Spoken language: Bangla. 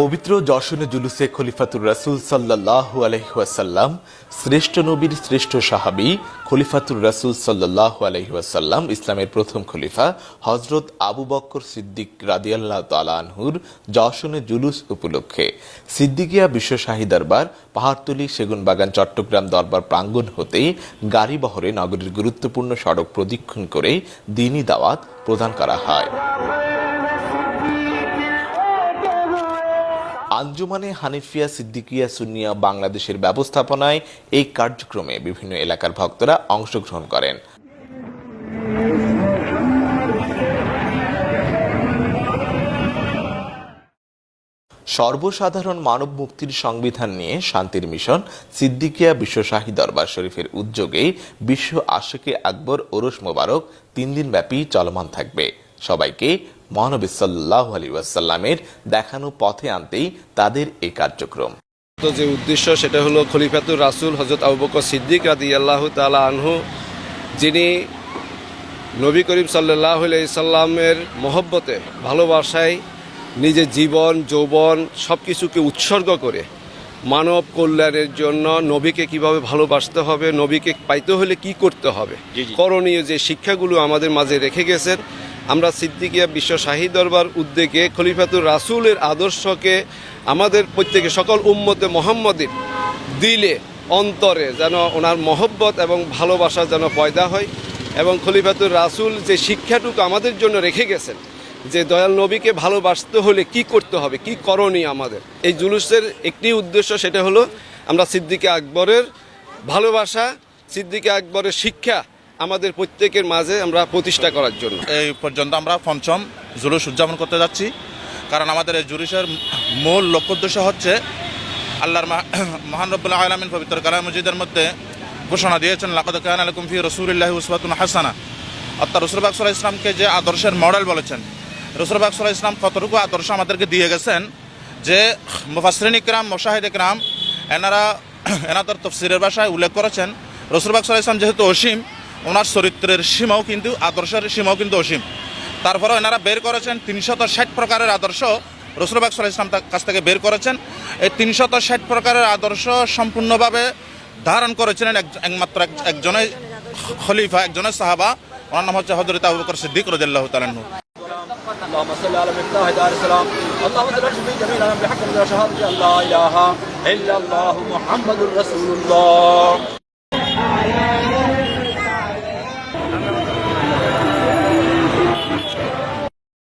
পবিত্র যশনে জুলুসে খলিফাতুর রাসুল সাল্লাহ আলহিহাসাল্লাম শ্রেষ্ঠ নবীর শ্রেষ্ঠ সাহাবি খলিফাতুর রাসুল সাল্লাহ আলহিহাসাল্লাম ইসলামের প্রথম খলিফা হজরত আবু বক্কর সিদ্দিক রাদিয়াল্লাহ তালানহুর যশনে জুলুস উপলক্ষে। সিদ্দিকিয়া বিশ্ব শাহী দরবার, পাহাড়তলি সেগুনবাগান, চট্টগ্রাম দরবার প্রাঙ্গণ হতেই গাড়ি বহরে নগরীর গুরুত্বপূর্ণ সড়ক প্রদক্ষিণ করে দিনই দাওয়াত প্রদান করা হয়। আঞ্জুমানে হানিফিয়া সিদ্দিকিয়া সুনিয়া বাংলাদেশের ব্যবস্থাপনায় এই কার্যক্রমে বিভিন্ন এলাকার ভক্তরা অংশগ্রহণ করেন। সর্বসাধারণ মানব মুক্তির সংবিধান নিয়ে শান্তির মিশন সিদ্দিকিয়া বিশ্ব শাহী দরবার শরীফের উদ্যোগে বিশ্ব আশেকে আকবর ওরস মোবারক তিন দিন ব্যাপী চলমান থাকবে। সবাইকে মহানবী সাল্লাহ আলী ওয়াসাল্লামের দেখানো পথে আনতেই তাদের এই কার্যক্রম। তো যে উদ্দেশ্য সেটা হলো খলিফাতুর রাসুল হজরত আবুবকর সিদ্দিক রাদি আল্লাহ তালা আনহু যিনি নবী করিম সাল্লাহ সাল্লামের মহব্বতে ভালোবাসায় নিজের জীবন যৌবন সব কিছুকে উৎসর্গ করে মানব কল্যাণের জন্য নবীকে কীভাবে ভালোবাসতে হবে নবীকে পাইতে হলে কি করতে হবে করণীয় যে শিক্ষাগুলো আমাদের মাঝে রেখে গেছেন আমরা সিদ্দিকিয়া বিশ্ব শাহী দরবার উদ্যোগে খলিফাতুর রাসুলের আদর্শকে আমাদের প্রত্যেকে সকল উম্মতে মোহাম্মদের দিলে, অন্তরে যেন ওনার মহব্বত এবং ভালোবাসা যেন পয়দা হয় এবং খলিফাতুর রাসুল যে শিক্ষাটুকু আমাদের জন্য রেখে গেছেন, যে দয়াল নবীকে ভালোবাসতে হলে কি করতে হবে, কি করণীয় আমাদের? এই জুলুসের একটি উদ্দেশ্য সেটা হলো, আমরা সিদ্দিকে আকবরের ভালোবাসা, সিদ্দিকে আকবরের শিক্ষা আমাদের প্রত্যেকের মাঝে আমরা প্রতিষ্ঠা করার জন্য। এই পর্যন্ত আমরা পঞ্চম জুলুস উদযাপন করতে যাচ্ছি। কারণ আমাদের এই জুলুসের মূল লক্ষ্য উদ্দেশ্য হচ্ছে আল্লাহর মহান রব্বুল্লাহ আলমিন পবিত্র কালাম মজিদের মধ্যে ঘোষণা দিয়েছেন, লাকাদ কান আলাকুম ফি রসুলিল্লাহি উসবাতুন হাসানা। অর্থাৎ রসুলবাগ সাল্লাহ ইসলামকে যে আদর্শের মডেল বলেছেন রসুলবাগ সাল্লাহ ইসলাম কতটুকু আদর্শ আমাদেরকে দিয়ে গেছেন, যে মুফাসরিন ইকরাম, মোশাহিদ ইকরাম, এনারা এনাদের তফসিরের ভাষায় উল্লেখ করেছেন রসুলবাগ সাল্লাহ ইসলাম যেহেতু অসীম ওনার চরিত্রের সীমাও কিন্তু আদর্শের সীমাও কিন্তু অসীম তারপরে এনারা বের করেছেন তিনশত ষাট প্রকারের আদর্শ রসুলবাগ সাল্লাহ ইসলাম তার কাছ থেকে বের করেছেন এই তিনশত ষাট প্রকারের আদর্শ সম্পূর্ণভাবে ধারণ করেছিলেন এক- একমাত্র এক- একজনের খলিফা একজনের সাহাবা ওনার নাম হচ্ছে হজরত আবু বকর সিদ্দিক রাদিয়াল্লাহু তাআলা আনহু اللهم صل على مفتاح دار السلام اللهم صل على جميع الانبياء بحق من شهاده ان لا اله الا الله محمد رسول الله